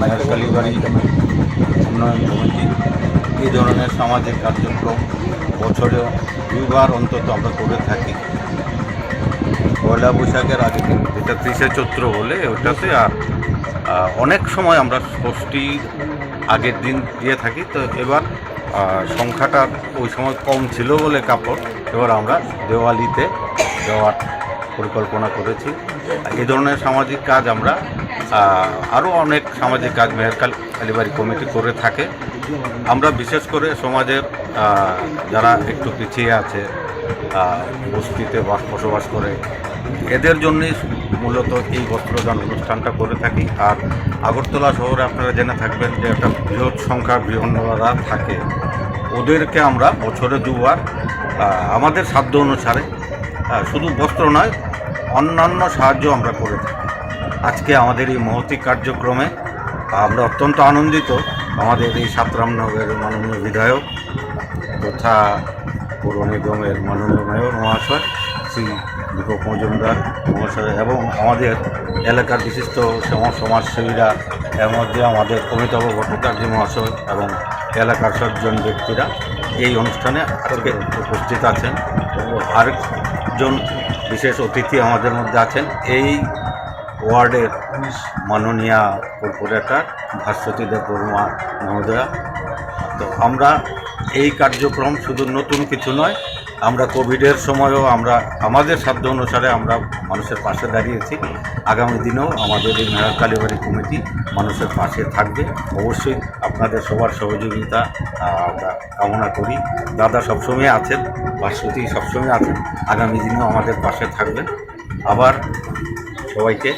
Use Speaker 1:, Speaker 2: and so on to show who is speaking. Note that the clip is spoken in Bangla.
Speaker 1: কালীবাড়ি উন্নয়ন কমিটি, এই ধরনের সামাজিক কার্যক্রম বছরে দুইবার অন্তত আমরা করে থাকি। পয়লা বৈশাখের আগে যেটা ত্রিশে চৈত্র বলে ওটাতে আর অনেক সময় আমরা ষষ্ঠী আগের দিন দিয়ে থাকি। তো এবার সংখ্যাটা ওই সময় কম ছিল বলে কাপড়। এবার আমরা দেওয়ালিতে দেওয়ার পরিকল্পনা করেছি। এই ধরনের সামাজিক কাজ আমরা আরও অনেক সামাজিক কাজ মেহেরকাল কালীবাড়ি কমিটি করে থাকে। আমরা বিশেষ করে সমাজের যারা একটু পিছিয়ে আছে বস্তিতে বাস বসবাস করে, এদের জন্যই মূলত এই বস্ত্রদান অনুষ্ঠানটা করে থাকি। আর আগরতলা শহরে আপনারা জেনে থাকবেন যে একটা বৃহৎ সংখ্যা বৃহন্নরা থাকে। ওদেরকে আমরা বছরে দুবার আমাদের সাধ্য অনুসারে শুধু বস্ত্র নয় অন্যান্য সাহায্য আমরা করে থাকি। আজকে আমাদের এই মহতি কার্যক্রমে আমরা অত্যন্ত আনন্দিত। আমাদের এই সাতরামনগরের মাননীয় বিধায়ক তথা পৌর নিগমের মাননীয় মেয়র মহাশয় শ্রী দীপক মজুমদার মহাশয় এবং আমাদের এলাকার বিশিষ্ট সমাজ সমাজসেবীরা এর মধ্যে আমাদের অমিতাভ ভট্টাচার্য মহাশয় এবং এলাকার সজ্জন ব্যক্তিরা এই অনুষ্ঠানে আজকে উপস্থিত আছেন। আরেকজন বিশেষ অতিথি আমাদের মধ্যে আছেন। এই ওয়ার্ডের মাননীয়া কর্পোরেটর ভাস্বতী দেব বর্মা মহোদয়া। তো আমরা এই কার্যক্রম শুধু নতুন কিছু নয় আমরা কোভিডের সময়ও আমরা, আমাদের সাধ্য অনুসারে আমরা মানুষের পাশে দাঁড়িয়েছি। আগামী দিনেও আমাদের এই মেয়র কালীবাড়ি কমিটি মানুষের পাশে থাকবে। অবশ্যই আপনাদের সবার সহযোগিতা আমরা কামনা করি। দাদা সবসময় আছেন ভাস্বতী সবসময় আছেন। আগামী দিনেও আমাদের পাশে থাকবেন। আবার সবাইকে